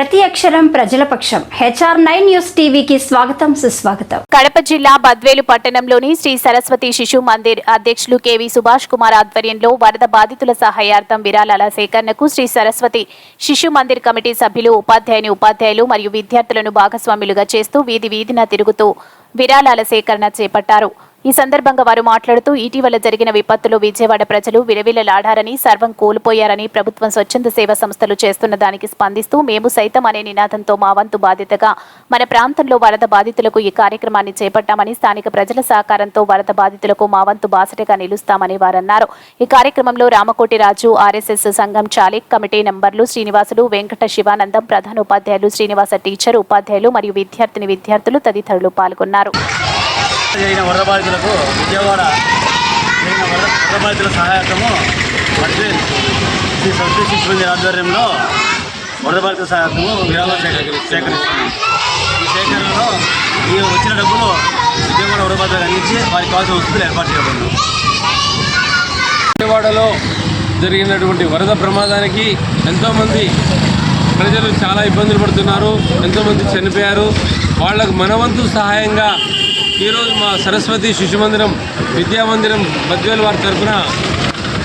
ప్రతి అక్షరం ప్రజల పక్షం. హెచ్ఆర్ నైన్ న్యూస్ టీవీకి స్వాగతం సుస్వాగతం. కడప జిల్లా బద్వేలు పట్టణంలోని శ్రీ సరస్వతి శిశు మందిర్ అధ్యక్షులు కెవి సుభాష్ కుమార్ ఆధ్వర్యంలో వరద బాధితుల సహాయార్థం విరాళాల సేకరణకు శ్రీ సరస్వతి శిశు మందిర్ కమిటీ సభ్యులు ఉపాధ్యాయుని ఉపాధ్యాయులు మరియు విద్యార్థులను భాగస్వాములుగా చేస్తూ వీధి వీధిన తిరుగుతూ విరాళాల సేకరణ చేపట్టారు. ఈ సందర్భంగా వారు మాట్లాడుతూ ఇటీవల జరిగిన విపత్తులో విజయవాడ ప్రజలు విలవిలలాడారని సర్వం కోల్పోయారని ప్రభుత్వం స్వచ్ఛంద సేవా సంస్థలు చేస్తున్న దానికి స్పందిస్తూ మేము సైతం అనే నినాదంతో మా వంతు బాధ్యతగా మన ప్రాంతంలో వరద బాధితులకు ఈ కార్యక్రమాన్ని చేపట్టామని స్థానిక ప్రజల సహకారంతో వరద బాధితులకు మా వంతు బాసటగా నిలుస్తామని వారన్నారు. ఈ కార్యక్రమంలో రామకోటి రాజు ఆర్ఎస్ఎస్ సంఘం చాలిక్ కమిటీ నంబర్లు శ్రీనివాసులు వెంకట శివానందం ప్రధాన ఉపాధ్యాయులు శ్రీనివాస టీచర్ ఉపాధ్యాయులు మరియు విద్యార్థిని విద్యార్థులు తదితరులు పాల్గొన్నారు. జరిగిన వరద బాధితులకు విజయవాడ జరిగిన వరద వరద బాధితుల సహాయకము మధ్య శ్రీ సరస్వతి శిశుమంది ఆధ్వర్యంలో వరద బాధితుల సహాయకము విరాళం సేకరి సేకరిస్తున్నాం. ఈ సేకరణలో ఈ వచ్చిన డబ్బులు విజయవాడ వరద బాధితులకు అందించి వారికి కావాల్సిన వసతులు ఏర్పాటు చేయబడినాం విజయవాడలో జరిగినటువంటి వరద ప్రమాదానికి ఎంతోమంది ప్రజలు చాలా ఇబ్బందులు పడుతున్నారు. ఎంతోమంది చనిపోయారు. వాళ్ళకు మనవంతు సహాయంగా ఈరోజు మా సరస్వతి శిశు మందిరం విద్యామందిరం బద్వేలు వారి తరఫున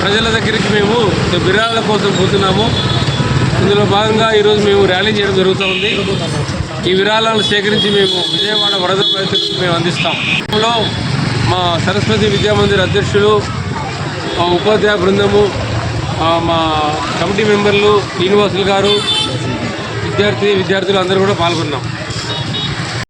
ప్రజల దగ్గరికి మేము విరాళాల కోసం పోతున్నాము. ఇందులో భాగంగా ఈరోజు మేము ర్యాలీ చేయడం జరుగుతూ ఉంది. ఈ విరాళాలను సేకరించి మేము విజయవాడ వరద బాధితులకు మేము అందిస్తాం. మా సరస్వతి విద్యామందిర్ అధ్యక్షులు మా ఉపాధ్యాయ బృందము మా కమిటీ మెంబర్లు శ్రీనివాసులు గారు విద్యార్థి విద్యార్థులు అందరూ కూడా పాల్గొన్నాం.